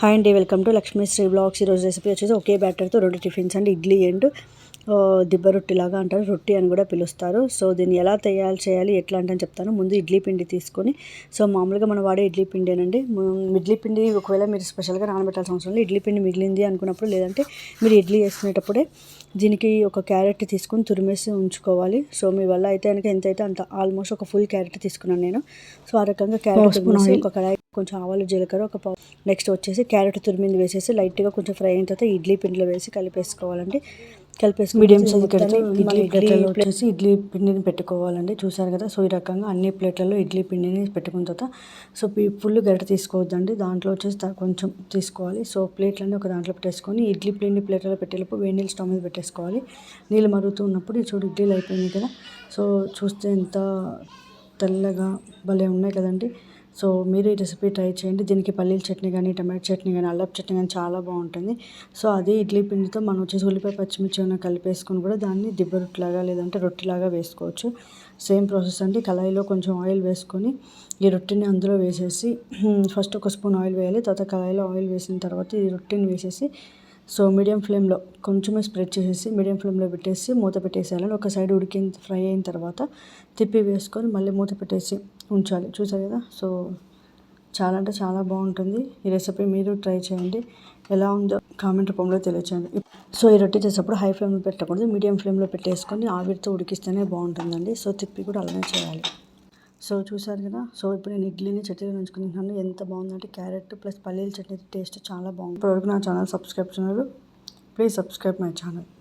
Hi అండి welcome to Lakshmisri blogs. ఈరోజు recipe వచ్చేసి ఒకే బ్యాటర్తో రెండు టిఫిన్స్ అండి ఇడ్లీ అండ్ దిబ్బ రొట్టి లాగా అంటారు. రొట్టి అని కూడా పిలుస్తారు. సో దీన్ని ఎలా తయారు చేయాలి ఎట్లా అంటే అని చెప్తాను. ముందు ఇడ్లీ పిండి తీసుకొని సో మామూలుగా మనం వాడే ఇడ్లీ పిండేనండి. ఇడ్లీ పిండి ఒకవేళ మీరు స్పెషల్గా నానబెట్టాల్సిన అవసరం లేదు. ఇడ్లీ పిండి మిగిలింది అనుకున్నప్పుడు లేదంటే మీరు ఇడ్లీ వేసుకునేటప్పుడే దీనికి ఒక క్యారెట్ తీసుకొని తురిమేసి ఉంచుకోవాలి. సో మీ వల్ల అయితే కనుక ఎంత అయితే అంత ఆల్మోస్ట్ ఒక ఫుల్ క్యారెట్ తీసుకున్నాను నేను. సో ఆ రకంగా క్యారెట్ తురిమేసి ఒక కడాయి కొంచెం ఆవాలు జీలకర్ర ఒక పావు. నెక్స్ట్ వచ్చేసి క్యారెట్ తురిమింది వేసేసి లైట్గా కొంచెం ఫ్రై అయిన తర్వాత ఇడ్లీ పిండిలో వేసి కలిపేసుకోవాలండి. కలిపేసి మీడియం సైజ్ ఇడ్లీ ప్లేట్లలో వచ్చేసి ఇడ్లీ పిండిని పెట్టుకోవాలండి. చూసారు కదా? సో ఈ రకంగా అన్ని ప్లేట్లలో ఇడ్లీ పిండిని పెట్టుకున్న తర్వాత సో ఫుల్ గరిట తీసుకోవద్దండి. దాంట్లో వచ్చేసి కొంచెం తీసుకోవాలి. సో ప్లేట్లన్నీ ఒక దాంట్లో పెట్టేసుకొని ఇడ్లీ పిండి ప్లేట్లలో పెట్టేటప్పుడు వేడి నీళ్ళు స్టవ్ మీద పెట్టేసుకోవాలి. నీళ్ళు మరుగుతూ ఉన్నప్పుడు ఈ చూడు ఇడ్లీలు అయిపోయింది కదా? సో చూస్తే ఎంత తెల్లగా భలే ఉన్నాయి కదండి. సో మీరు ఈ రెసిపీ ట్రై చేయండి. దీనికి పల్లీల చట్నీ కానీ టమాటో చట్నీ కానీ అల్లపు చట్నీ కానీ చాలా బాగుంటుంది. సో అదే ఇడ్లీ పిండితో మనం వచ్చేసి ఉల్లిపాయ పచ్చిమిర్చి ఏమైనా కలిపేసుకుని కూడా దాన్ని దిబ్బ రొట్టెలాగా లేదంటే రొట్టెలాగా వేసుకోవచ్చు. సేమ్ ప్రాసెస్ అండి. కళాయిలో కొంచెం ఆయిల్ వేసుకొని ఈ రొట్టెని అందులో వేసేసి ఫస్ట్ ఒక స్పూన్ ఆయిల్ వేయాలి. తర్వాత కళాయిలో ఆయిల్ వేసిన తర్వాత ఈ రొట్టెని వేసేసి సో మీడియం ఫ్లేమ్లో కొంచెమే స్ప్రెడ్ చేసేసి మీడియం ఫ్లేమ్లో పెట్టేసి మూత పెట్టేసేయాలి. ఒక సైడ్ ఉడికిన ఫ్రై అయిన తర్వాత తిప్పి వేసుకొని మళ్ళీ మూత పెట్టేసి ఉంచాలి చూసారు కదా? సో చాలా అంటే చాలా బాగుంటుంది. ఈ రెసిపీ మీరు ట్రై చేయండి. ఎలా ఉందో కామెంట్ రూపంలో తెలియచేయండి. సో ఈ రొట్టె చేసేటప్పుడు హై ఫ్లేమ్లో పెట్టకూడదు. మీడియం ఫ్లేమ్లో పెట్టేసుకొని ఆవిరితో ఉడికిస్తేనే బాగుంటుందండి. సో తిప్పి కూడా అలానే చేయాలి. సో చూసారు కదా? సో ఇప్పుడు నేను ఇడ్లీని చట్నీలో ఉంచుకుంటున్నాను. ఎంత బాగుందంటే క్యారెట్ ప్లస్ పల్లీల చట్నీ టేస్ట్ చాలా బాగుంది. ఇప్పటివరకు నా ఛానల్ సబ్స్క్రైబ్ చేయరు ప్లీజ్ సబ్స్క్రైబ్ మై ఛానల్.